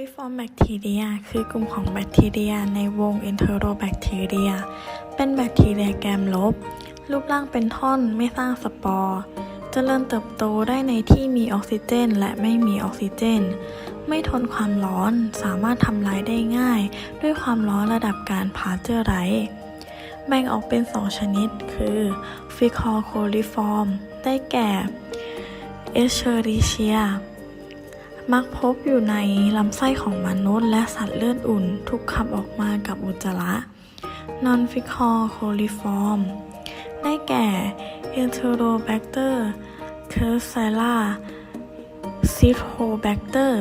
ลิฟอร์มแบคทีเรียคือกลุ่มของแบคทีเรียในวง EnteroBacteria เป็นแบคทีเรียแกมลบ รูปร่างเป็นท่อนไม่สร้างสปอร์จเจริญเติบโตได้ในที่มีออกซิเจนและไม่มีออกซิเจน ไม่ทนความร้อนสามารถทำลายได้ง่าย ด้วยความร้อนระดับการพาเจอร์ไรแบ่งออกเป็น2ชนิดคือฟิคอโคลิฟอร์มได้แก่เอเชอริเชีย มักพบอยู่ในลำไส้ของมนุษย์ และสัตว์เลือดอุ่นทุกขับออกมากับอุจจาระ non f i c a l coliform ได้แก่ Enterobacter c u r s e l a Citrobacter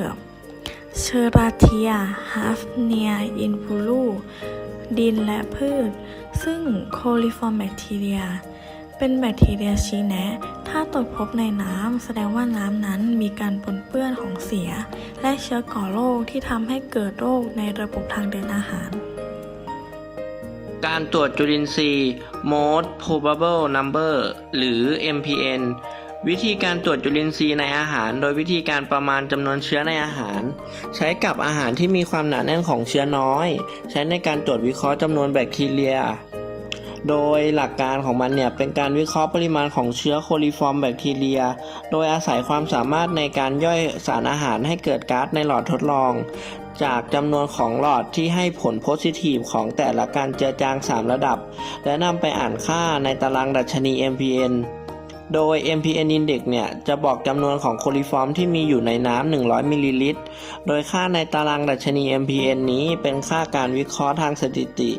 c h e r a t i a Hafnia influ ดินและพืช ซึ่ง coliform bacteria เป็นแบคทีเรียชี้แนะ ถ้าตรวจพบในน้ำแสดงว่าน้ำนั้นมีการปนเปื้อนของเสีย และเชื้อก่อโรคที่ทำให้เกิดโรคในระบบทางเดินอาหาร การตรวจจุลินทรีย์ Most Probable Number หรือ MPN วิธีการตรวจจุลินทรีย์ในอาหาร โดยวิธีการประมาณจำนวนเชื้อในอาหาร ใช้กับอาหารที่มีความหนาแน่นของเชื้อน้อย ใช้ในการตรวจวิเคราะห์จำนวนแบคทีเรีย โดยหลักการของมันเนี่ยเป็นการวิเคราะห์ปริมาณของเชื้อโคลิฟอร์มแบคทีเรีย โดยอาศัยความสามารถในการย่อยสารอาหารให้เกิดก๊าซในหลอดทดลอง จากจำนวนของหลอดที่ให้ผลโพซิทีฟของแต่ละการเจือจาง 3 ระดับ และนำไปอ่านค่าในตารางดัชนี MPN โดย MPN Index เนี่ยจะบอกจำนวนของโคลิฟอร์มที่มีอยู่ในน้ำ 100 มิลลิลิตร โดยค่าในตารางดัชนี MPN นี้เป็นค่าการวิเคราะห์ทางสถิติ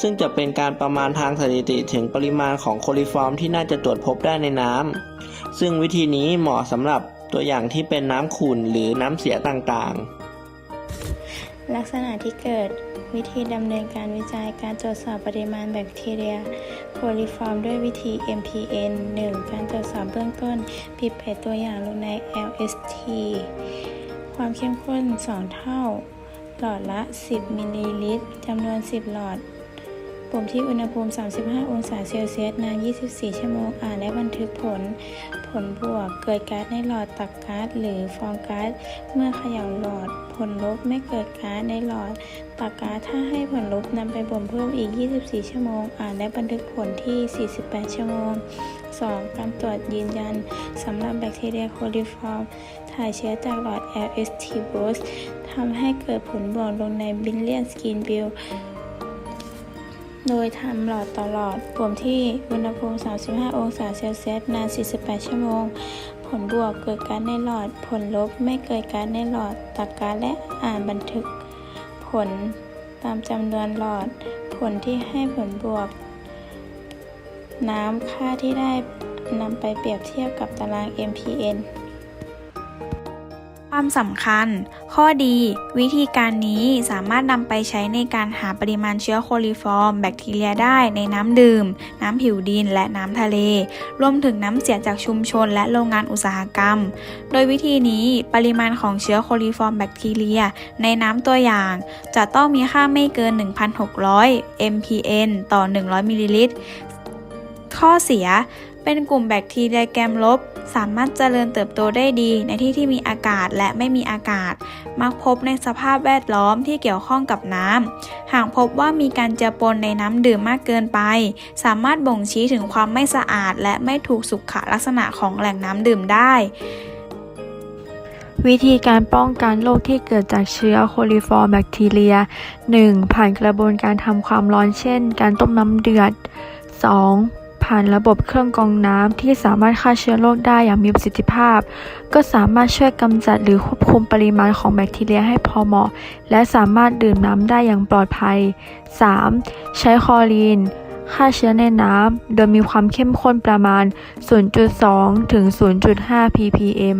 ซึ่งจะเป็นการประมาณทางสถิติถึงปริมาณของโคลิฟอร์มที่น่าจะตรวจพบได้ในน้ำ ซึ่งวิธีนี้เหมาะสำหรับตัวอย่างที่เป็นน้ำขุ่นหรือน้ำเสียต่างๆ ลักษณะที่เกิด วิธีดำเนินการวิจัยการตรวจสอบปริมาณแบคทีเรียโคลิฟอร์มด้วยวิธี MPN 1. การตรวจสอบเบื้องต้นปิดแผยตัวอย่างลงใน LST ความเข้มข้น 2 เท่า หลอดละ 10 มิลลิลิตรจำนวน 10 หลอด ปุ่มที่อุณหภูมิ 35 องศาเซลเซียสนาน 24 ชั่วโมง อ่านและบันทึกผล ผลบวก เกิดก๊าซในหลอดตักก๊าซหรือฟองก๊าซ เมื่อเขย่าหลอด ผลลบไม่เกิดก๊าซในหลอดตักก๊าซถ้าให้ผลลบนำไปบ่มเพิ่มอีก 24 ชั่วโมง อ่านและบันทึกผลที่ 48 ชั่วโมง 2. การตรวจยืนยันสำหรับแบคทีเรียโคลิฟอร์ม ถ่ายเชื้อจากหลอด LST boost ทำให้เกิดผลบวกลงในบิลเลียนสกินบิล โดยทำหลอดต่อหลอดปุ่มที่อุณหภูมิ 35 องศาเซลเซียสนาน 48 ชั่วโมง ผลบวกเกิดการในหลอด ผลลบไม่เกิดการในหลอดตักการและอ่านบันทึก ผลตามจำนวนหลอด ผลที่ให้ผลบวก น้ำค่าที่ได้นำไปเปรียบเทียบกับตาราง MPN ความสำคัญ ข้อดี วิธีการนี้สามารถนำไปใช้ในการหาปริมาณเชื้อโคลิฟอร์ม แบคทีเรียได้ในน้ำดื่ม น้ำผิวดิน และน้ำทะเล รวมถึงน้ำเสียจากชุมชนและโรงงานอุตสาหกรรม โดยวิธีนี้ปริมาณของเชื้อโคลิฟอร์มแบคทีเรีย ในน้ำตัวอย่าง จะต้องมีค่าไม่เกิน 1,600 mpn ต่อ 100มิลลิลิตรข้อเสีย เป็นกลุ่มแบคทีเรียแกรมลบ สามารถเจริญเติบโตได้ดีในที่ที่มีอากาศและไม่มีอากาศ มักพบในสภาพแวดล้อมที่เกี่ยวข้องกับน้ำ หากพบว่ามีการเจือปนในน้ำดื่มมากเกินไป สามารถบ่งชี้ถึงความไม่สะอาด และไม่ถูกสุขลักษณะของแหล่งน้ำดื่มได้วิธีการป้องกันโรคที่เกิดจากเชื้อโคลิฟอร์แบคทีเรีย 1. ผ่านกระบวนการทำความร้อนเช่น การต้มน้ำเดือด 2. ผ่านระบบเครื่องกรองน้ำที่สามารถฆ่าเชื้อโรคได้อย่างมีประสิทธิภาพ ก็สามารถช่วยกำจัดหรือควบคุมปริมาณของแบคทีเรียให้พอเหมาะ และสามารถดื่มน้ำได้อย่างปลอดภัย 3. ใช้คลอรีนฆ่าเชื้อในน้ำ โดยมีความเข้มข้นประมาณ 0.2 ถึง 0.5 ppm